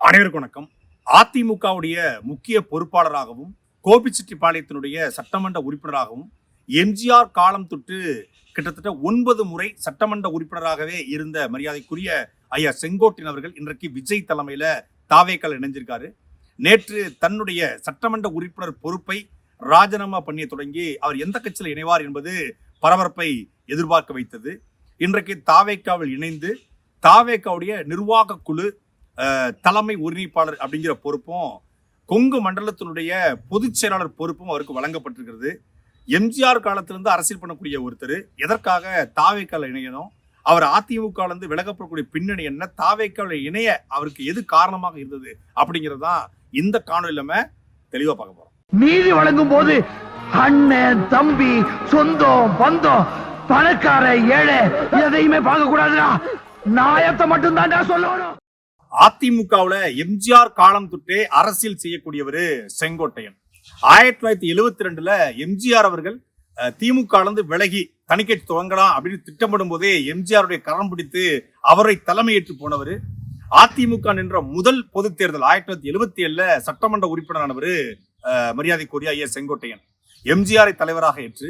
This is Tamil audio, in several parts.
அனைவருக்கும் வணக்கம். அதிமுகவுடைய முக்கிய பொறுப்பாளராகவும் கோபிச்செட்டிப்பாளையத்தினுடைய சட்டமன்ற உறுப்பினராகவும் எம்ஜிஆர் காலம் தொட்டு கிட்டத்தட்ட ஒன்பது முறை சட்டமன்ற உறுப்பினராகவே இருந்த மரியாதைக்குரிய ஐயா செங்கோட்டின் அவர்கள் இன்றைக்கு விஜய் தலைமையில் தாவேக்கல் இணைஞ்சிருக்காரு. நேற்று தன்னுடைய சட்டமன்ற உறுப்பினர் பொறுப்பை ராஜினாமா பண்ணிய தொடங்கி அவர் எந்த கட்சியில் இணைவார் என்பது பரபரப்பை எதிர்பார்க்க வைத்தது. இன்றைக்கு தாவேக்காவில் இணைந்து தாவேக்காவுடைய நிர்வாக குழு தலைமை ஒருங்கிணைப்பாளர் அப்படிங்கிற பொறுப்பும் கொங்கு மண்டலத்தினுடைய பொதுச் செயலாளர் பொறுப்பும் அவருக்கு வழங்கப்பட்டிருக்கிறது. எம்ஜிஆர் காலத்திலிருந்து அரசியல் பண்ணக்கூடிய ஒருத்தர். எதற்காக தாவேக்கால இணையணும்? அவர் அதிமுக இருந்து விலகப்படக்கூடிய பின்னணி என்ன? தாவேக்கால இணைய அவருக்கு எது காரணமாக இருந்தது? அப்படிங்கிறது தான் இந்த காணொலி நம்ம தெளிவா பார்க்க போகிறோம் நீதி வழங்கும் போது அண்ணன் தம்பி சொந்தம் பந்தம் பணக்கார ஏழை எதையுமே பார்க்க கூடாதுடா நாயத்தை மட்டும் தான்டா சொல்லணும். அதிமுகவுல எம்ஜிஆர் காலம் தொட்டே அரசியல் செய்யக்கூடியவர் செங்கோட்டையன். ஆயிரத்தி தொள்ளாயிரத்தி எழுவத்தி ரெண்டுல எம்ஜிஆர் அவர்கள் அஹ், திமுக விலகி தணிக்கை துவங்கலாம் அப்படின்னு திட்டமிடும் போதே எம்ஜிஆருடைய கரம் பிடித்து அவரை தலைமையேற்று போனவர். அதிமுக நின்ற முதல் பொதுத் தேர்தல் ஆயிரத்தி தொள்ளாயிரத்தி எழுபத்தி ஏழுல சட்டமன்ற உறுப்பினரானவர் மரியாதைக்குரிய ஐயா செங்கோட்டையன். எம்ஜிஆரை தலைவராக ஏற்று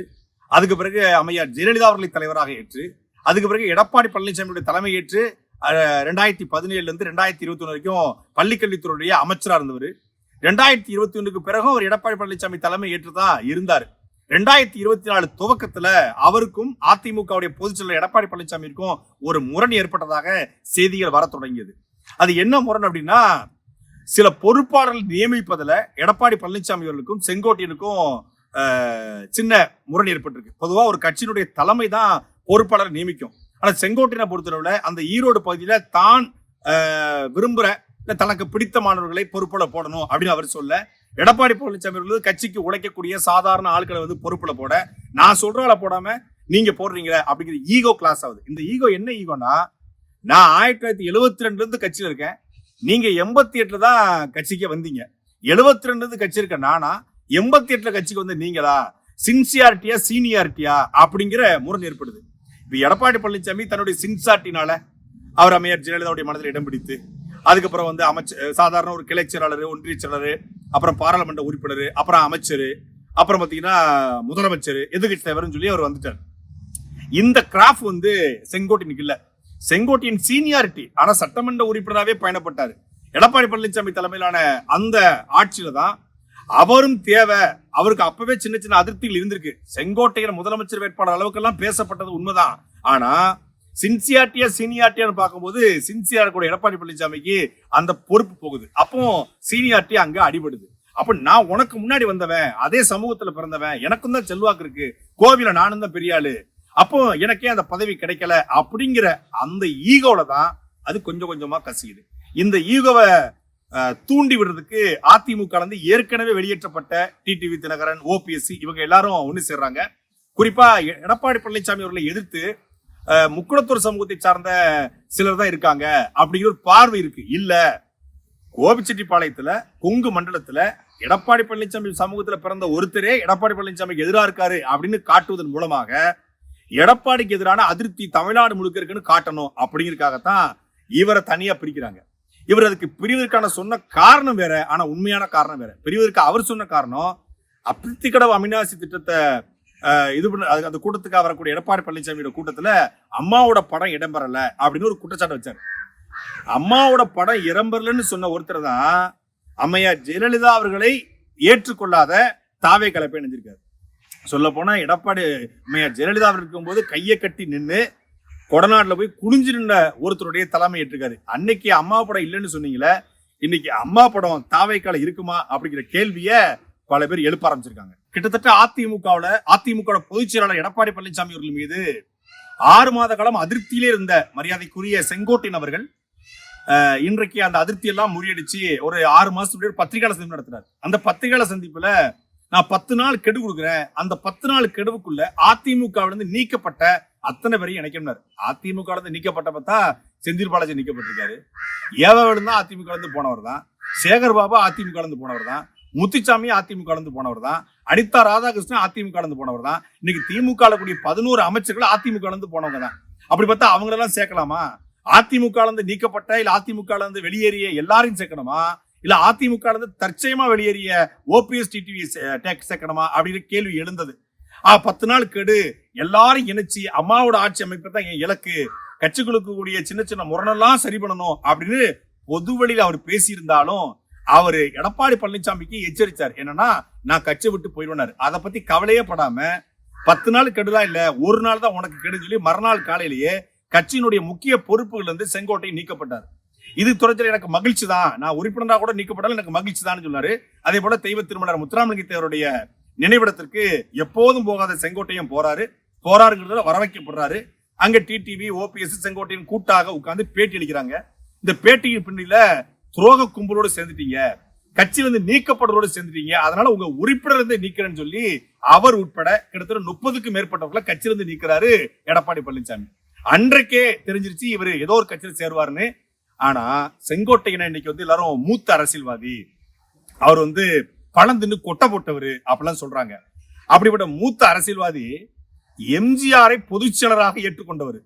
அதுக்கு பிறகு அம்மையார் ஜெயலலிதா அவர்களை தலைவராக ஏற்று அதுக்கு பிறகு எடப்பாடி பழனிசாமியுடைய தலைமை ஏற்று ரெண்டாயிரத்தி பதினேழுலேருந்து ரெண்டாயிரத்தி இருபத்தி ஒன்று வரைக்கும் பள்ளிக்கல்வித்துறையுடைய அமைச்சராக இருந்தவர். ரெண்டாயிரத்தி இருபத்தி ஒன்றுக்கு பிறகும் அவர் எடப்பாடி பழனிசாமி தலைமை ஏற்றுதான் இருந்தார். ரெண்டாயிரத்தி இருபத்தி நாலு துவக்கத்துல அவருக்கும் அதிமுகவுடைய பொதுச் செயலர் எடப்பாடி பழனிசாமிக்கும் ஒரு முரண் ஏற்பட்டதாக செய்திகள் வர தொடங்கியது. அது என்ன முரண் அப்படின்னா சில பொறுப்பாளர்கள் நியமிப்பதில் எடப்பாடி பழனிசாமி அவர்களுக்கும் செங்கோட்டையனுக்கும் சின்ன முரண் ஏற்பட்டிருக்கு. பொதுவாக ஒரு கட்சியினுடைய தலைமை தான் பொறுப்பாளர் நியமிக்கும். ஆனா செங்கோட்டையனை பொறுத்தளவுல அந்த ஈரோடு பகுதியில தான் விரும்புற இல்ல தனக்கு பிடித்த மாணவர்களை பொறுப்புல போடணும் அப்படின்னு அவர் சொல்ல எடப்பாடி பழனிசாமி அவர்கள் வந்து கட்சிக்கு உழைக்கக்கூடிய சாதாரண ஆட்களை வந்து பொறுப்புல போட நான் சொல்றால போடாம நீங்க போடுறீங்களே அப்படிங்கிற ஈகோ கிளாஸ் ஆகுது. இந்த ஈகோ என்ன ஈகோனா நான் ஆயிரத்தி தொள்ளாயிரத்தி எழுபத்தி ரெண்டுல இருந்து கட்சியில இருக்கேன். நீங்க எண்பத்தி எட்டுல தான் கட்சிக்கு வந்தீங்க. எழுபத்தி ரெண்டு இருந்து கட்சி இருக்க நானா எண்பத்தி எட்டுல கட்சிக்கு வந்து நீங்களா? சின்சியாரிட்டியா சீனியாரிட்டியா? அப்படிங்கிற முரண் ஏற்படுது. இப்போ எடப்பாடி பழனிசாமி தன்னுடைய சின்சாட்டினால அவர் அம்மையார் ஜெயலலிதாவுடைய மனதில் இடம் பிடித்து அதுக்கப்புறம் வந்து அமைச்சர் சாதாரண ஒரு கிளை செயலாளர் ஒன்றிய செயலாளர் அப்புறம் பாராளுமன்ற உறுப்பினர் அப்புறம் அமைச்சர் அப்புறம் பார்த்தீங்கன்னா முதலமைச்சர் எதிர்கட்சி தலைவர்னு சொல்லி அவர் வந்துட்டார். இந்த கிராஃப் வந்து செங்கோட்டையனுக்கு இல்லை. செங்கோட்டையின் சீனியாரிட்டி ஆனால் சட்டமன்ற உறுப்பினராகவே பயணப்பட்டார். எடப்பாடி பழனிசாமி தலைமையிலான அந்த ஆட்சியில தான் அவரும் தேவை. அவருக்கு அப்பவே சின்ன சின்ன அதிருப்திகள் இருந்திருக்கு. செங்கோட்டையர் முதலமைச்சர் வேட்பாளர் அளவுக்கெல்லாம் பேசப்பட்டது உண்மைதான். ஆனா சின்சியாட்டியா சீனியாட்டியான்னு பார்க்கும்போது சின்சியார் கூட எடப்பாடி பழனிசாமிக்கு அந்த பொறுப்பு போகுது. அப்போ சீனியாரிட்டி அங்க அடிபடுது. அப்ப நான் உனக்கு முன்னாடி வந்தவன் அதே சமூகத்துல பிறந்தவன் எனக்கும் தான் செல்வாக்கு இருக்கு. கோவில நானும் தான் பெரிய ஆளு. அப்போ எனக்கே அந்த பதவி கிடைக்கல அப்படிங்கிற அந்த ஈகோல தான் அது கொஞ்சம் கொஞ்சமா கசியுது. இந்த ஈகோவை தூண்டி விடுறதுக்கு அதிமுக வந்து ஏற்கனவே வெளியேற்றப்பட்ட டிடிவி தினகரன் ஓபிஎஸ்சி இவங்க எல்லாரும் ஒண்ணு சேர்றாங்க. குறிப்பா எடப்பாடி பழனிசாமி அவர்களை எதிர்த்து முக்குளத்தூர் சமூகத்தை சார்ந்த சிலர் தான் இருக்காங்க அப்படிங்கிற ஒரு பார்வை இருக்கு. இல்ல கோபிச்செட்டிப்பாளையத்துல கொங்கு மண்டலத்துல எடப்பாடி பழனிசாமி சமூகத்துல பிறந்த ஒருத்தரே எடப்பாடி பழனிசாமிக்கு எதிராக இருக்காரு அப்படின்னு காட்டுவதன் மூலமாக எடப்பாடிக்கு எதிரான அதிருப்தி தமிழ்நாடு முழுக்க இருக்குன்னு காட்டணும் அப்படிங்கிறதுக்காகத்தான் இவரை தனியா பிரிக்கிறாங்க. இவர் அதுக்கு பிரிவதற்கான சொன்ன காரணம் வேற ஆனா உண்மையான காரணம் வேற. பிரிவதற்கு அவர் சொன்ன காரணம் அப்திக்கடவு அமினாசி திட்டத்தை இது பண்ண அது- அந்த கூட்டத்துக்கு வரக்கூடிய எடப்பாடி பழனிசாமியோட கூட்டத்துல அம்மாவோட படம் இடம்பெறல அப்படின்னு ஒரு குற்றச்சாட்டு வச்சார். அம்மாவோட படம் இடம்பெறலன்னு சொன்ன ஒருத்தர் தான் அம்மையார் ஜெயலலிதா அவர்களை ஏற்றுக்கொள்ளாத தாவே கலப்பை இணைஞ்சிருக்காரு சொல்ல போனா எடப்பாடி அம்மையார் ஜெயலலிதா அவர்கள் இருக்கும்போது கையை கட்டி நின்று கொடநாட்டில் போய் குனிஞ்சு நின்ற ஒருத்தருடைய தலைமை ஏற்றிருக்காரு. அன்னைக்கு அம்மா படம் இல்லைன்னு சொன்னீங்களே இன்னைக்கு அம்மா படம் தாவைக்கால இருக்குமா அப்படிங்கிற கேள்வியை பல பேர் எழுப்ப ஆரம்பிச்சிருக்காங்க. கிட்டத்தட்ட அதிமுகவுல அதிமுக பொதுச் செயலாளர் எடப்பாடி பழனிசாமி அவர்கள் மீது ஆறு மாத காலம் அதிருப்தியிலே இருந்த மரியாதைக்குரிய செங்கோட்டையன் அவர்கள் இன்றைக்கு அந்த அதிருப்தியெல்லாம் முறியடிச்சு ஒரு ஆறு மாசத்துக்கு ஒரு பத்திரிகையாளர் சந்திப்பு நடத்தினார். அந்த பத்திரிகையாளர் சந்திப்புல நான் பத்து நாள் கெடு கொடுக்குறேன். அந்த பத்து நாள் கெடுவுக்குள்ள அதிமுகவிலிருந்து நீக்கப்பட்ட அத்தனை பேரையும் இணைக்கணும்னாரு. அதிமுக இருந்து நீக்கப்பட்ட பார்த்தா செந்தில் பாலாஜி நீக்கப்பட்டிருக்காரு. ஏவவேலு தான் அதிமுக போனவர் தான். சேகர் பாபா அதிமுக போனவர் தான். முத்துச்சாமி அதிமுக போனவர் தான். அனிதா ராதாகிருஷ்ணன் அதிமுக போனவர் தான். இன்னைக்கு திமுக கூடிய பதினோரு அமைச்சர்கள் அதிமுக போனவங்க தான். அப்படி பார்த்தா அவங்களெல்லாம் சேர்க்கலாமா? அதிமுக நீக்கப்பட்ட இல்ல அதிமுக இருந்து வெளியேறிய எல்லாரையும் சேர்க்கணுமா? இல்ல அதிமுக இருந்து தற்சயமா வெளியேறிய ஓபிஎஸ் டிடிவி சேர்க்கணுமா? அப்படின்னு கேள்வி எழுந்தது. ஆ பத்து நாள் கெடு. எல்லாரும் இணைச்சு அம்மாவோட ஆட்சி அமைப்பு தான் என் இலக்கு. கட்சிகளுக்கு கூடிய சின்ன சின்ன முரணெல்லாம் சரி பண்ணணும் அப்படின்னு பொது அவர் பேசியிருந்தாலும் அவர் எடப்பாடி பழனிசாமிக்கு எச்சரித்தார் என்னன்னா நான் கட்சி விட்டு போயிடுவார் அதை பத்தி கவலையே படாம பத்து நாள் கெடுதா இல்ல ஒரு நாள் தான் உனக்கு கெடுன்னு சொல்லி மறுநாள் காலையிலேயே கட்சியினுடைய முக்கிய பொறுப்புகள் இருந்து செங்கோட்டை நீக்கப்பட்டார். இது துறைச்சல் எனக்கு மகிழ்ச்சி தான். நான் உறுப்பினராக கூட நீக்கப்பட்டாலும் எனக்கு மகிழ்ச்சி தான் சொன்னாரு. அதே போல தெய்வ திருமணர் முத்துராமலிங்க தேவருடைய நினைவிடத்திற்கு எப்போதும் போகாத செங்கோட்டையும் போறாரு. போறாருங்கிறதுல வர வைக்கப்படுறாரு அங்க டிடிவி ஓபிஎஸ் செங்கோட்டையின் கூட்டாக உட்கார்ந்து பேட்டி அளிக்கிறாங்க. இந்த பேட்டியின் பின்னில துரோக கும்பலோடு சேர்ந்துட்டீங்க. கட்சி வந்து நீக்கப்படுறதோடு சேர்ந்துட்டீங்க. அதனால உங்க உறுப்பினர் இருந்து நீக்கிறேன்னு சொல்லி அவர் உட்பட கிட்டத்தட்ட முப்பதுக்கும் மேற்பட்டவர்களை கட்சியிலிருந்து நீக்கிறாரு எடப்பாடி பழனிசாமி. அன்றைக்கே தெரிஞ்சிருச்சு இவர் ஏதோ ஒரு கட்சியில் சேருவாருன்னு. ஆனா செங்கோட்டையனை இன்னைக்கு வந்து எல்லாரும் மூத்த அரசியல்வாதி. அவர் வந்து பழந்துன்னு கொட்டை போட்டவர் அப்படிலாம் சொல்றாங்க. அப்படிப்பட்ட மூத்த அரசியல்வாதி எம்ஜிஆரை பொதுச்செயலராக ஏற்றுக்கொண்டவர்.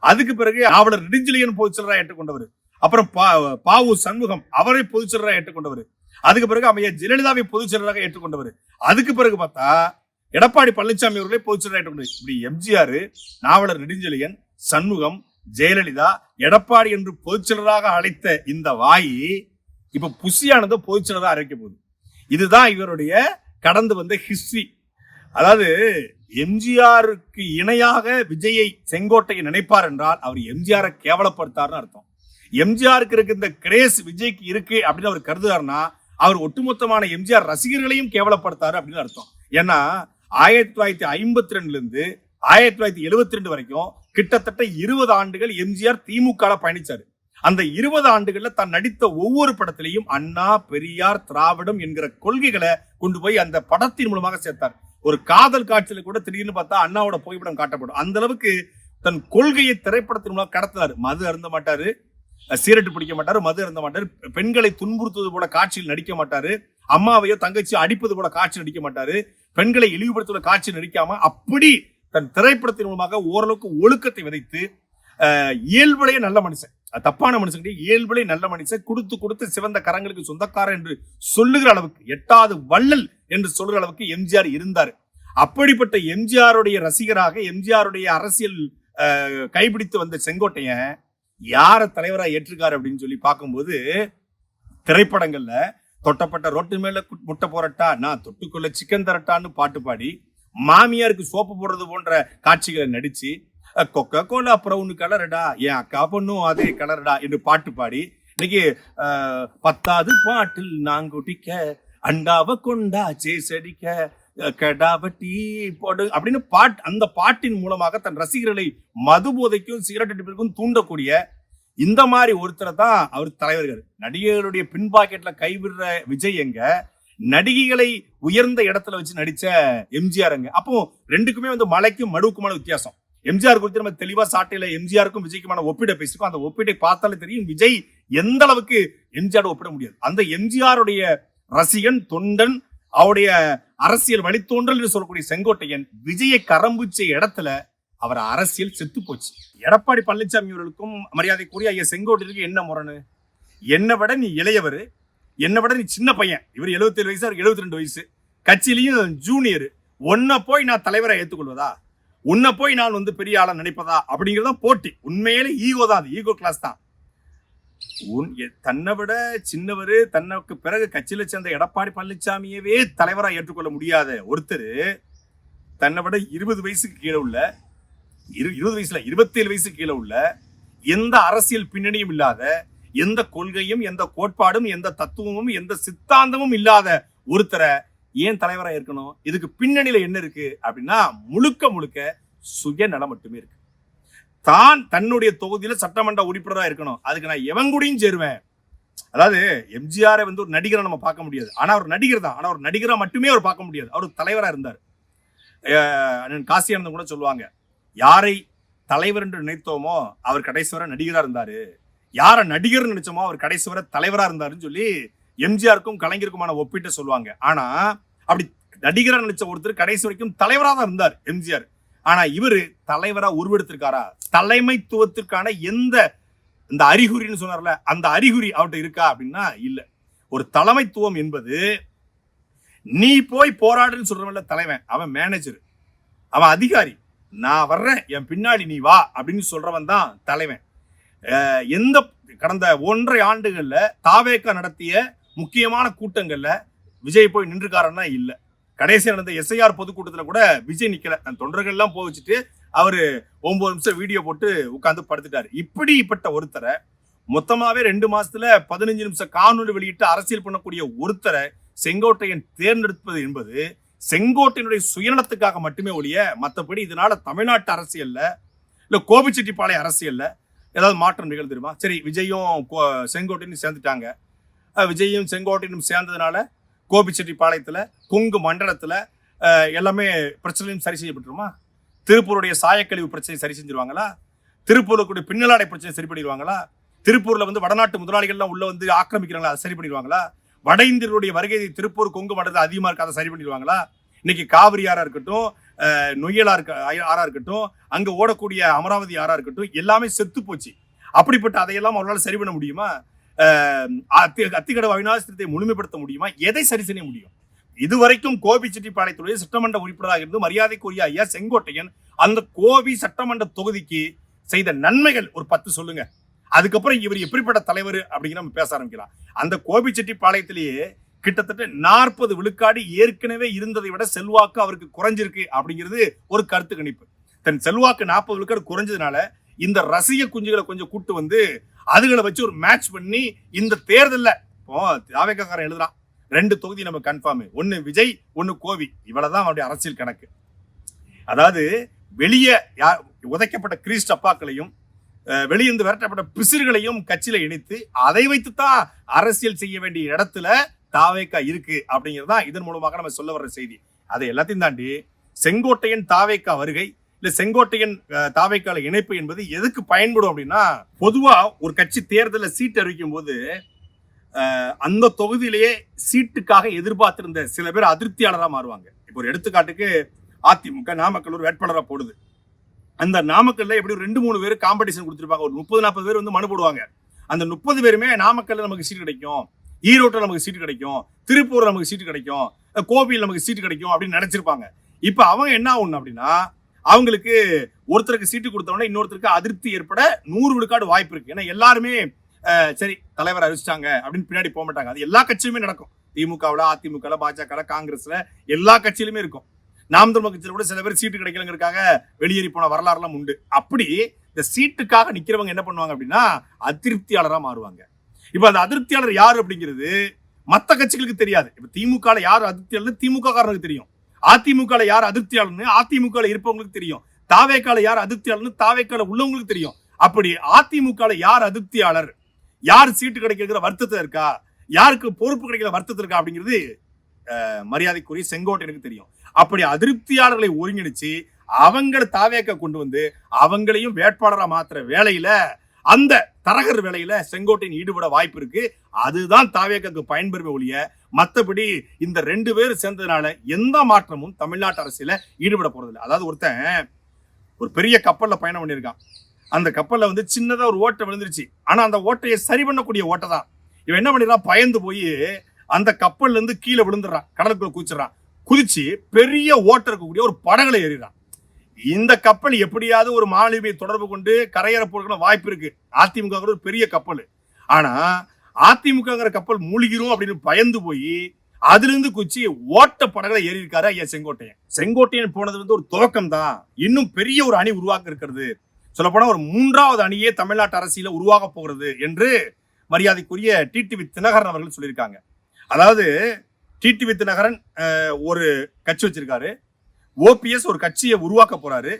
அதுக்கு பிறகு ஆவலர் நெடுஞ்செழியன் பொதுச்செயலராக ஏற்றுக்கொண்டவர். அப்புறம் பா- பாவு சண்முகம் அவரை பொதுச்செயலராக ஏற்றுக்கொண்டவர். அதுக்கு பிறகு அமைய ஜெயலலிதாவை பொதுச்செயலராக ஏற்றுக்கொண்டவர். அதுக்கு பிறகு பார்த்தா எடப்பாடி பழனிசாமி அவர்களே பொதுச்செயலராக ஏற்றுக்கொண்டவர். இப்படி எம்ஜிஆர் நாவலர் நெடுஞ்செழியன் சண்முகம் ஜெயலலிதா எடப்பாடி என்று பொதுச்செயலராக அழைத்த இந்த வாய் இப்ப புஷியானது பொதுச்செயலராக அறிவிக்க போகுது இதுதான் இவருடைய கடந்து வந்த ஹிஸ்டரி அதாவது எம்ஜிஆருக்கு இணையாக விஜயை செங்கோட்டையை நினைப்பார் என்றால் அவர் எம்ஜிஆரை கேவலப்படுத்தார்னு அர்த்தம். எம்ஜிஆருக்கு இருக்கு இந்த கிரேஸ் விஜய்க்கு இருக்கு அப்படின்னு அவர் கருதுறாருன்னா அவர் ஒட்டுமொத்தமான எம்ஜிஆர் ரசிகர்களையும் கேவலப்படுத்தாரு அப்படின்னு அர்த்தம். ஏன்னா ஆயிரத்தி தொள்ளாயிரத்தி ஐம்பத்தி ரெண்டுல இருந்து ஆயிரத்தி தொள்ளாயிரத்தி எழுபத்தி ரெண்டு வரைக்கும் கிட்டத்தட்ட இருபது ஆண்டுகள் எம்ஜிஆர் திமுக பயணிச்சாரு. அந்த இருபது ஆண்டுகள்ல தான் நடித்த ஒவ்வொரு படத்திலையும் அண்ணா பெரியார் திராவிடம் என்கிற கொள்கைகளை கொண்டு போய் அந்த படத்தின் மூலமாக சேர்த்தார். ஒரு காதல் காட்சியில கூட திடீர்னு பார்த்தா அண்ணாவோட புகைப்படம் காட்டப்படும். அந்த அளவுக்கு தன் கொள்கையை திரைப்படத்தின் மூலம் கடத்தினார். மது அருந்த மாட்டாரு சீரட்டு பிடிக்க மாட்டாரு மது அருந்த மாட்டாரு பெண்களை துன்புறுத்துவது போல காட்சியில் நடிக்க மாட்டாரு அம்மாவையோ தங்கச்சியோ அடிப்பது போல காட்சி நடிக்க மாட்டாரு பெண்களை இழிவுபடுத்துவத காட்சி நடிக்காம அப்படி தன் திரைப்படத்தின் மூலமாக ஓரளவுக்கு ஒழுக்கத்தை விதைத்து இயல்புலேயே நல்ல மனுஷன். தப்பான மனுஷன் கிட்டே இயல்புடைய நல்ல மனுஷன் கொடுத்து கொடுத்து சிவந்த கரங்களுக்கு சொந்தக்காரன் என்று சொல்லுகிற அளவுக்கு எட்டாவது வள்ளல் என்று சொல்லுகிற அளவுக்கு எம்ஜிஆர் இருந்தார். அப்படிப்பட்ட எம்ஜிஆருடைய ரசிகராக எம்ஜிஆருடைய அரசியல் கைபிடித்து வந்த செங்கோட்டையன் யார தலைவரா ஏற்றிருக்காரு அப்படின்னு சொல்லி பார்க்கும்போது திரைப்படங்கள்ல தொட்டப்பட்ட ரொட்டு மேல முட்டை போறட்டா நான் தொட்டுக்குள்ள சிக்கன் தரட்டான்னு பாட்டு பாடி மாமியாருக்கு சோப்பு போடுறது போன்ற காட்சிகளை நடிச்சு கொக்கோ கோலா ப்ரௌன் கலரடா என் அக்கா பொண்ணும் அதே கலரடா என்று பாட்டு பாடி இன்னைக்கு பத்தாவது பாட்டில் நாங்குடிக்க அண்டாவ கொண்டா சேசடிக்க கடாபட்டி போடு அப்படின்னு பாட் அந்த பாட்டின் மூலமாக தன் ரசிகர்களை மது போதைக்கும் சிகரெட் அடிப்பிற்கும் தூண்டக்கூடிய இந்த மாதிரி ஒருத்தரை தான் அவர் தலைவர்கள். நடிகர்களுடைய பின்பாக்கெட்ல கைவிடுற விஜய் எங்க? நடிகைகளை உயர்ந்த இடத்துல வச்சு நடிச்ச எம்ஜிஆர் எங்க? அப்போ ரெண்டுக்குமே வந்து மலைக்கும் மடுவுக்குமான வித்தியாசம். எம்ஜிஆர் குறித்து நம்ம தெளிவா சாட்டையில எம்ஜிஆருக்கும் விஜய்க்குமான ஒப்பீடை பேசிருக்கோம். அந்த ஒப்பீட்டை பார்த்தாலே தெரியும் விஜய் எந்த அளவுக்கு எம்ஜிஆர் ஒப்பிட முடியாது. அந்த எம்ஜிஆருடைய ரசிகன் தொண்டன் அவருடைய அரசியல் வழித்தோன்றல் என்று சொல்லக்கூடிய செங்கோட்டையன் விஜயை கரம்புச்ச இடத்துல அவர் அரசியல் செத்து போச்சு. எடப்பாடி பழனிசாமி அவர்களுக்கும் மரியாதைக்குரிய ஐயா செங்கோட்டையருக்கு என்ன முரணு? என்னை விட நீ இளையவர் என்னை விட நீ சின்ன பையன். இவர் 77 வயசு அவருக்கு 72 ரெண்டு வயசு. கட்சியிலையும் ஜூனியர். ஒன்ன போய் நான் தலைவரை ஏற்றுக்கொள்வதா உன்னை போய் நான் வந்து பெரிய ஆளை நினைப்பதா? அப்படிங்கிறத போட்டி. உண்மையிலே ஈகோ தான் அது. ஈகோ கிளாஸ் தான். உன் தன்னை விட சின்னவர் தன்னுக்கு பிறகு கட்சியில் சேர்ந்த எடப்பாடி பழனிசாமியவே தலைவராக ஏற்றுக்கொள்ள முடியாத ஒருத்தர் தன்னை விட இருபது வயசுக்கு கீழே உள்ள இரு- இருபது வயசுல இருபத்தேழு வயசுக்கு கீழே உள்ள எந்த அரசியல் பின்னணியும் இல்லாத எந்த கொள்கையும் எந்த கோட்பாடும் எந்த தத்துவமும் எந்த சித்தாந்தமும் இல்லாத ஒருத்தரை ஏன் தலைவராக இருக்கணும்? இதுக்கு பின்னணியில் என்ன இருக்கு? அப்படின்னா முழுக்க முழுக்க சுயநலம் மட்டுமே இருக்கு. தான் தன்னுடைய தொகுதியில சட்டமன்ற உறுப்பினராக இருக்கணும். அதுக்கு நான் எவங்குடியும் சேருவேன். அதாவது எம்ஜிஆரை வந்து ஒரு நடிகரை நம்ம பார்க்க முடியாது. ஆனால் அவர் நடிகர் தான். ஆனால் ஒரு நடிகரை மட்டுமே அவர் பார்க்க முடியாது. அவர் தலைவராக இருந்தார். காசியானந்தம் கூட சொல்லுவாங்க யாரை தலைவர் என்று நினைத்தோமோ அவர் கடைசி வரை நடிகராக இருந்தார். யாரை நடிகர் நினைச்சோமோ அவர் கடைசி வரை தலைவராக இருந்தாருன்னு சொல்லி எம்ஜிஆருக்கும் கலைஞருக்குமான ஒப்பீட்டை சொல்லுவாங்க. ஆனா அப்படி நடிகரா நடிச்ச ஒருத்தர் கடைசி வரைக்கும் தலைவரா தான் இருந்தார் எம்ஜிஆர். ஆனா இவர் தலைவரா உருவெடுத்திருக்காரா? தலைமைத்துவத்திற்கான எந்த இந்த அறிகுறின்னு சொன்னார்ல அந்த அறிகுறி அவர்கிட்ட இருக்கா அப்படின்னா இல்ல. ஒரு தலைமைத்துவம் என்பது நீ போய் போராடுன்னு சொல்றவன்ல தலைவன் அவன் மேனேஜர் அவன் அதிகாரி. நான் வர்றேன் என் பின்னாடி நீ வா அப்படின்னு சொல்றவன் தான் தலைவன். எந்த கடந்த ஒன்றரை ஆண்டுகள்ல தாவேக்கா நடத்திய முக்கியமான கூட்டங்களில் விஜய் போய் நின்றுக்காரன்னா இல்லை. கடைசி நடந்த எஸ்ஐஆர் பொதுக்கூட்டத்தில் கூட விஜய் நிற்கல அந்த தொண்டர்கள்லாம் போய் வச்சுட்டு நிமிஷம் வீடியோ போட்டு உட்காந்து படுத்துட்டார். இப்படிப்பட்ட ஒருத்தரை மொத்தமாகவே ரெண்டு மாதத்தில் பதினஞ்சு நிமிஷம் காணொலி வெளியிட்டு அரசியல் பண்ணக்கூடிய ஒருத்தரை செங்கோட்டையன் தேர்ந்தெடுப்பது என்பது செங்கோட்டையனுடைய சுயநலத்துக்காக மட்டுமே ஒழிய மற்றபடி இதனால தமிழ்நாட்டு அரசியலில் இல்லை கோபிச்செட்டிப்பாளைய அரசியலில் ஏதாவது மாற்றம் நிகழ்ந்துருமா சரி விஜயும் கோ- சேர்ந்துட்டாங்க. விஜயும் செங்கோட்டையும் சேர்ந்ததுனால கோபிச்செட்டிப்பாளையத்தில் கொங்கு மண்டலத்தில் எல்லாமே பிரச்சனையும் சரி செய்யப்பட்டுருமா? திருப்பூருடைய சாயக்கழிவு பிரச்சனை சரி செஞ்சிருவாங்களா? திருப்பூரில் கூடிய பின்னலாடை பிரச்சனை சரி பண்ணிடுவாங்களா? திருப்பூரில் வந்து வடநாட்டு முதலாளிகள்லாம் உள்ளே வந்து ஆக்கிரமிக்கிறாங்களா? அதை சரி பண்ணிடுவாங்களா? வட இந்தியர்களுடைய வருகை திருப்பூர் கொங்கு மண்டலத்தில் அதிகமாக இருக்கு அதை சரி பண்ணிடுவாங்களா? இன்னைக்கு காவிரி ஆறாக இருக்கட்டும் நொய்யலா இருக்க ஆறாக இருக்கட்டும் அங்கே ஓடக்கூடிய அமராவதி ஆறாக இருக்கட்டும் எல்லாமே செத்து போச்சு. அப்படிப்பட்ட அதையெல்லாம் அவர்களால் சரி பண்ண முடியுமா? அஹ் அத்தி அத்திக்கடவு முழுமைப்படுத்த முடியுமா? எதை சரி செய்ய முடியும்? இதுவரைக்கும் கோபி செட்டிப்பாளையத்துடைய சட்டமன்ற உறுப்பினராக இருந்து மரியாதைக்குரிய ஐயா செங்கோட்டையன் அந்த கோபி சட்டமன்ற தொகுதிக்கு செய்த நன்மைகள் ஒரு பத்து சொல்லுங்க. அதுக்கப்புறம் இவர் எப்படிப்பட்ட தலைவர் அப்படிங்கிற நம்ம பேச ஆரம்பிக்கலாம். அந்த கோபி செட்டிப்பாளையத்திலேயே கிட்டத்தட்ட நாற்பது விழுக்காடு ஏற்கனவே இருந்ததை விட செல்வாக்கு அவருக்கு குறைஞ்சிருக்கு அப்படிங்கிறது ஒரு கருத்து கணிப்பு. தன் செல்வாக்கு நாற்பது விழுக்காடு குறைஞ்சதுனால இந்த ரசிக குஞ்சுகளை கொஞ்சம் கூட்டு வந்து அதுகளை வச்சு ஒரு மேட்ச் பண்ணி இந்த தேர்தலில் இப்போ தாவேக்காரன் எழுதுறான். ரெண்டு தொகுதி நம்ம கன்ஃபார்ம் ஒன்னு விஜய் ஒன்னு கோவி இவ்வளவுதான் அவனுடைய அரசியல் கணக்கு. அதாவது வெளியே யார் உதைக்கப்பட்ட கிறிஸ்ட் அப்பாக்களையும் வெளியிருந்து விரட்டப்பட்ட பிசிறுகளையும் கட்சியில இணைத்து அதை வைத்துத்தான் அரசியல் செய்ய வேண்டிய இடத்துல தாவேக்கா இருக்கு அப்படிங்கிறது தான் இதன் மூலமாக நம்ம சொல்ல வர்ற செய்தி. அதை எல்லாத்தையும் தாண்டி செங்கோட்டையன் தாவேக்கா வருகை இல்ல செங்கோட்டையன் தாவைக்கால இணைப்பு என்பது எதுக்கு பயன்படும் அப்படின்னா பொதுவா ஒரு கட்சி தேர்தலில் சீட் அறிவிக்கும் போது அந்த தொகுதியிலேயே சீட்டுக்காக எதிர்பார்த்திருந்த சில பேர் அதிருப்தியாளராக மாறுவாங்க. இப்போ ஒரு எடுத்துக்காட்டுக்கு அதிமுக நாமக்கல் ஒரு வேட்பாளராக போடுது. அந்த நாமக்கல்ல எப்படி ஒரு ரெண்டு மூணு பேர் காம்படிஷன் கொடுத்துருப்பாங்க. ஒரு முப்பது நாற்பது பேர் வந்து மனு போடுவாங்க. அந்த முப்பது பேருமே நாமக்கல்ல நமக்கு சீட்டு கிடைக்கும். ஈரோட்டில் நமக்கு சீட்டு கிடைக்கும். திருப்பூர் நமக்கு சீட்டு கிடைக்கும். கோவில் நமக்கு சீட்டு கிடைக்கும் அப்படின்னு நினைச்சிருப்பாங்க. இப்போ அவங்க என்ன ஆகணும் அப்படின்னா அவங்களுக்கு ஒருத்தருக்கு சீட்டு கொடுத்தவொடனே இன்னொருத்தருக்கு அதிருப்தி ஏற்பட நூறு விழுக்காடு வாய்ப்பு இருக்கு. ஏன்னா எல்லாருமே சரி தலைவர் அறிவிச்சிட்டாங்க அப்படின்னு பின்னாடி போக மாட்டாங்க. அது எல்லா கட்சியுமே நடக்கும். திமுகவில் அதிமுகவில் பாஜகவில் காங்கிரஸ்ல எல்லா கட்சியிலுமே இருக்கும். நாம் தமிழ் கட்சியில் கூட சில பேர் சீட்டு கிடைக்கலங்கிறதுக்காக வெளியேறி போன வரலாறுலாம் உண்டு. அப்படி இந்த சீட்டுக்காக நிக்கிறவங்க என்ன பண்ணுவாங்க அப்படின்னா அதிருப்தியாளராக மாறுவாங்க. இப்போ அந்த அதிருப்தியாளர் யார் அப்படிங்கிறது மற்ற கட்சிகளுக்கு தெரியாது. இப்போ திமுக யார் அதிருப்தியாளர் திமுக காரனுக்கு தெரியும். அதிமுக யார் அதிருப்தியாளர்னு அதிமுக இருப்பவங்களுக்கு தெரியும். தாவேக்கால யார் அதிருப்தியாளர்னு தாவேக்கால உள்ளவங்களுக்கு தெரியும். அப்படி அதிமுக யார் அதிருப்தியாளர்? யார் சீட்டு கிடைக்கிற வருத்தத்தை இருக்கா? யாருக்கு பொறுப்பு கிடைக்கிற வருத்தத்துல இருக்கா அப்படிங்கிறது மரியாதைக்குரிய செங்கோட்டையனுக்கு தெரியும். அப்படி அதிருப்தியாளர்களை ஒருங்கிணைச்சு அவங்கள தாவேக்க கொண்டு வந்து அவங்களையும் வேட்பாளராக மாத்துற வேலையில அந்த தரகர் வேலையில செங்கோட்டையின் ஈடுபட வாய்ப்பு இருக்கு. அதுதான் தாவேக்கு பயன்பெறுமே ஒழிய மற்றபடி இந்த ரெண்டு பேரும் சேர்ந்ததுனால எந்த மாற்றமும் தமிழ்நாட்டு அரசியல ஈடுபட போறதில்லை. அதாவது ஒருத்தன் ஒரு பெரிய கப்பல்ல பயணம் பண்ணியிருக்கான். அந்த கப்பல்ல வந்து சின்னதா ஒரு ஓட்டை விழுந்துருச்சு. ஆனா அந்த ஓட்டையை சரி பண்ணக்கூடிய ஓட்டை தான். இவன் என்ன பண்ணிடுறான்? பயந்து போய் அந்த கப்பல்ல இருந்து கீழே விழுந்துடுறான். கடலுக்குள்ள குதிச்சிடறான். குதிச்சு பெரிய ஓட்டை இருக்கக்கூடிய ஒரு படகுல ஏறிடுறான். இந்த கப்பல் எப்படியாவது ஒரு மாலுமியை தொடர்பு கொண்டு கரையேற போறதுக்கு வாய்ப்பு இருக்கு. அதிமுக ஒரு பெரிய கப்பல். ஆனா அதிமுகங்கிற கப்பல் மூழ்கிரும் அப்படின்னு பயந்து போய் அதிலிருந்து குச்சி ஓட்ட படங்களை ஏறி இருக்காரு ஐயா செங்கோட்டையன். செங்கோட்டையன் போனது வந்து ஒரு துவக்கம் தான் இன்னும் பெரிய ஒரு அணி உருவாக்க இருக்கிறது. சொல்லப்போனா ஒரு மூன்றாவது அணியே தமிழ்நாட்டு அரசியல உருவாக போகிறது என்று மரியாதைக்குரிய டிடிவி தினகரன் அவர்கள் சொல்லியிருக்காங்க. அதாவது டிடிவி தினகரன் ஒரு கட்சி வச்சிருக்காரு. ஓபிஎஸ் ஒரு கட்சியை உருவாக்க போறாரு.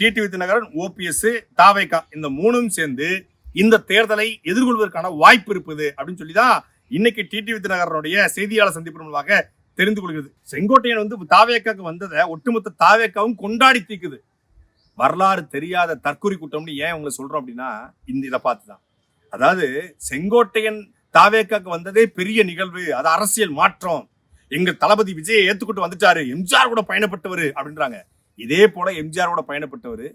டிடிவி தினகரன் ஓபிஎஸ் தாவைக்கா இந்த மூணும் சேர்ந்து இந்த தேர்தலை எதிர்கொள்வதற்கான வாய்ப்பு இருப்பது அப்படின்னு சொல்லி தான் இன்னைக்கு டிடிவி தினகரனுடைய செய்தியாளர் சந்திப்பு மூலமாக தெரிந்து கொள்கிறது. செங்கோட்டையன் வந்து தாவேக்காக்கு வந்ததை ஒட்டுமொத்த தாவேக்காவும் கொண்டாடி தீக்குது. வரலாறு தெரியாத தற்கொலை கூட்டம்னு ஏன் உங்களை சொல்றோம் அப்படின்னா இந்த இதை பார்த்து தான் அதாவது செங்கோட்டையன் தாவேக்காக்கு வந்ததே பெரிய நிகழ்வு. அது அரசியல் மாற்றம். எங்க தளபதி விஜயை ஏத்துக்கிட்டு வந்துட்டாரு. எம்ஜிஆர் கூட பயணப்பட்டவர் அப்படின்றாங்க. இதே போல எம்ஜிஆர் கூட பயணப்பட்டவர்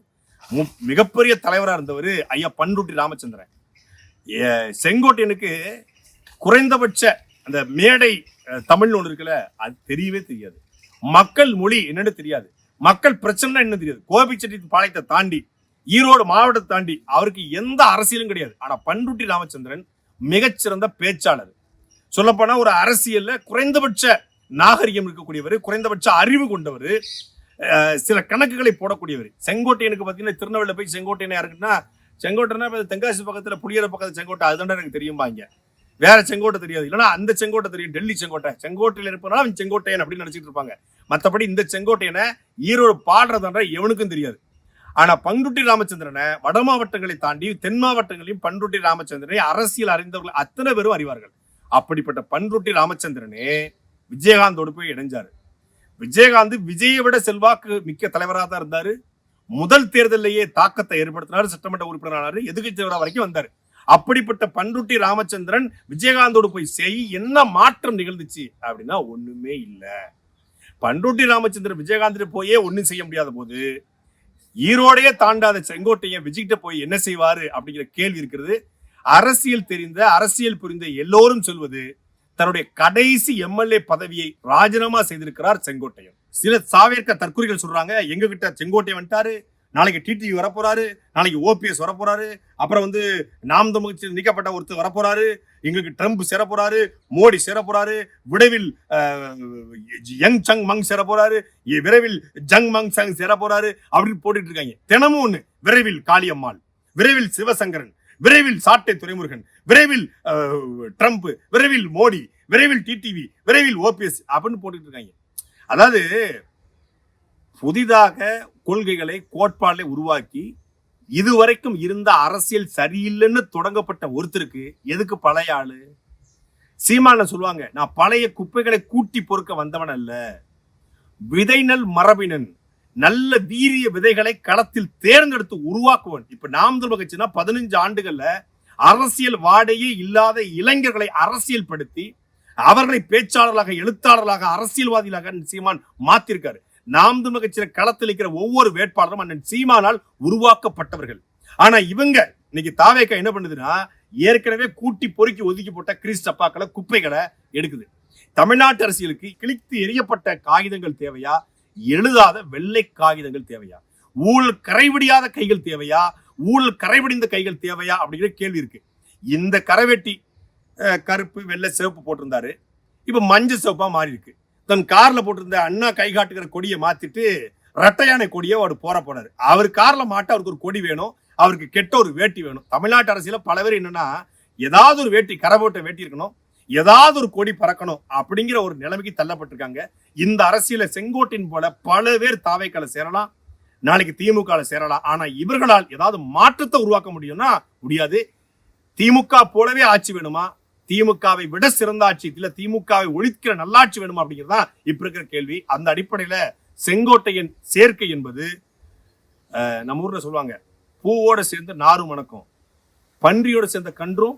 மு- மிகப்பெரிய தலைவரா இருந்தவர் ஐயா பண்ருட்டி ராமச்சந்திரன். ஏ- செங்கோட்டையனுக்கு குறைந்தபட்ச அந்த மேடை தமிழ்னு ஒன்று இருக்குல்ல அது தெரியவே தெரியாது. மக்கள் மொழி என்னன்னு தெரியாது. மக்கள் பிரச்சனை என்ன தெரியாது. கோபிச்செட்டி பாளையத்தை தாண்டி ஈரோடு மாவட்டத்தை தாண்டி அவருக்கு எந்த அரசியலும் கிடையாது. ஆனா பண்ருட்டி ராமச்சந்திரன் மிகச்சிறந்த பேச்சாளர். சொல்லப்போனா ஒரு அரசியல்ல குறைந்தபட்ச நாகரிகம் இருக்கக்கூடியவர் குறைந்தபட்ச அறிவு கொண்டவர் சில கணக்குகளை போடக்கூடியவர். செங்கோட்டையனுக்கு பார்த்தீங்கன்னா திருநெல்வேலியில் போய் செங்கோட்டையனா இருக்குன்னா செங்கோட்டைனா இப்ப தென்காசி பக்கத்தில் புளியர பக்கத்தில் செங்கோட்டை அதுதான் எனக்கு தெரியும்பாங்க வேற செங்கோட்டை தெரியாது. இல்லைன்னா அந்த செங்கோட்டை தெரியும் டெல்லி செங்கோட்டை. செங்கோட்டையில் இருப்பதனால அவன் செங்கோட்டையன் அப்படின்னு நினச்சிட்டு இருப்பாங்க. மற்றபடி இந்த செங்கோட்டையனை ஈரோடு பாடுறதுன்ற எவனுக்கும் தெரியாது. ஆனால் பண்ருட்டி ராமச்சந்திரனை வட மாவட்டங்களை தாண்டி தென் மாவட்டங்களையும் பண்ருட்டி ராமச்சந்திரனை அரசியல் அறிந்தவர்கள் அத்தனை பேரும் அறிவார்கள். அப்படிப்பட்ட பண்ருட்டி ராமச்சந்திரனே விஜயகாந்தோடு போய் இணைஞ்சாரு. விஜயகாந்த் விஜயை விட செல்வாக்கு மிக்க தலைவராக தான் இருந்தாரு. முதல் தேர்தலிலேயே தாக்கத்தை ஏற்படுத்தினார் சட்டமன்ற உறுப்பினரானாரு. எதிர்க்கட்சி வரைக்கும் வந்தார். அப்படிப்பட்ட பண்ருட்டி ராமச்சந்திரன் விஜயகாந்தோடு போய் செய் என்ன மாற்றம் நிகழ்ந்துச்சு அப்படின்னா ஒண்ணுமே இல்லை. பண்ருட்டி ராமச்சந்திரன் விஜயகாந்த் போயே ஒண்ணும் செய்ய முடியாத போது ஈரோடையே தாண்டாத செங்கோட்டையன் விஜய்கிட்ட போய் என்ன செய்வாரு அப்படிங்கிற கேள்வி இருக்கிறது. அரசியல் தெரிந்த அரசியல் புரிந்த எல்லோரும் சொல்வது தன்னுடைய கடைசி எம்எல்ஏ பதவியை ராஜினாமா செய்திருக்கிறார் செங்கோட்டையன். சில சாவேற்க தற்கொலைகள் சொல்றாங்க எங்க கிட்ட செங்கோட்டையன் வந்துட்டாரு நாளைக்கு டிடிவி வரப்போறாரு நாளைக்கு ஓபிஎஸ் வரப்போறாரு அப்புறம் வந்து நாம் தமிழ்ச்சி நீக்கப்பட்ட ஒருத்தர் வரப்போறாரு எங்களுக்கு ட்ரம்ப் சேரப்போறாரு மோடி சேரப்போறாரு விரைவில் யங் சங் மங் சேர விரைவில் ஜங் மங் சங் சேரப்போறாரு அப்படின்னு போட்டுட்டு இருக்காங்க. தினமும் ஒன்று விரைவில் காளியம்மாள் விரைவில் சிவசங்கரன் விரைவில் சாட்டை துறைமுருகன் விரைவில் ட்ரம்ப் விரைவில் மோடி விரைவில் டிடிவி விரைவில் ஓபிஎஸ் அப்படின்னு போட்டுட்டு இருக்காங்க. அதாவது புதிதாக கொள்கைகளை கோட்பாடுகளை உருவாக்கி இதுவரைக்கும் இருந்த அரசியல் சரியில்லைன்னு தொடங்கப்பட்ட ஒருத்தருக்கு எதுக்கு பழைய ஆளு? சீமான சொல்லுவாங்க நான் பழைய குப்பைகளை கூட்டி பொறுக்க வந்தவன் அல்ல. விதைநல் மரபினன். நல்ல வீரிய விதைகளை களத்தில் தேர்ந்தெடுத்து உருவாக்குவன். இப்ப நாம் கட்சினா பதினஞ்சு ஆண்டுகள்ல அரசியல் வாடையே இல்லாத இளைஞர்களை அரசியல் படுத்தி அவர்களை பேச்சாளர்களாக எழுத்தாளர்களாக அரசியல்வாதிகளாக சீமான் மாத்திருக்காரு. நாம் தமிழ் கட்சியில களத்தில் இருக்கிற ஒவ்வொரு வேட்பாளரும் அண்ணன் சீமானால் உருவாக்கப்பட்டவர்கள். ஆனா இவங்க இன்னைக்கு தாவேக்கா என்ன பண்ணுதுன்னா ஏற்கனவே கூட்டி பொறுக்கி ஒதுக்கி போட்ட கிறிஸ் டப்பாக்களை குப்பைகளை எடுக்குது. தமிழ்நாட்டு அரசியலுக்கு கிழித்து எரியப்பட்ட காகிதங்கள் தேவையா? எழுதாத வெள்ளை காகிதங்கள் தேவையா? ஊழல் கரைவிடியாத கைகள் தேவையா? ஊழல் கரைவிடிந்த கைகள் தேவையா? அப்படிங்கிற கேள்வி இருக்கு. இந்த கரைவெட்டி கருப்பு வெள்ளை சிவப்பு போட்டிருந்தாரு. இப்போ மஞ்சள் சிவப்பாக மாறி இருக்கு. தன் காரில் போட்டிருந்த அண்ணா கை காட்டுகிற கொடியை மாத்திட்டு ரெட்டையானை கொடியை அவர் போற போனார். அவர் காரில் மாட்ட அவருக்கு ஒரு கொடி வேணும். அவருக்கு கெட்ட ஒரு வேட்டி வேணும். தமிழ்நாட்டு அரசியல பல பேர் என்னன்னா ஏதாவது ஒரு வேட்டி கரை போட்ட வேட்டி இருக்கணும். ஏதாவது ஒரு கொடி பறக்கணும் அப்படிங்கிற ஒரு நிலைமைக்கு தள்ளப்பட்டிருக்காங்க. இந்த அரசியல செங்கோட்டின் போல பல பேர் தாவைக்கால சேரலாம் நாளைக்கு திமுக சேரலாம். ஆனா இவர்களால் ஏதாவது மாற்றத்தை உருவாக்க முடியும்னா முடியாது. திமுக போலவே ஆட்சி வேணுமா? திமுகவை விட சிறந்த ஆட்சி இல்ல திமுகவை ஒழிக்கிற நல்லாட்சி வேணுமா அப்படிங்கிறதா இப்ப இருக்கிற கேள்வி. அந்த அடிப்படையில செங்கோட்டையின் சேர்க்கை என்பது நம்ம ஊர்ல சொல்லுவாங்க. பூவோட சேர்ந்து நாரும் வணக்கம் பன்றியோட சேர்ந்த கன்றும்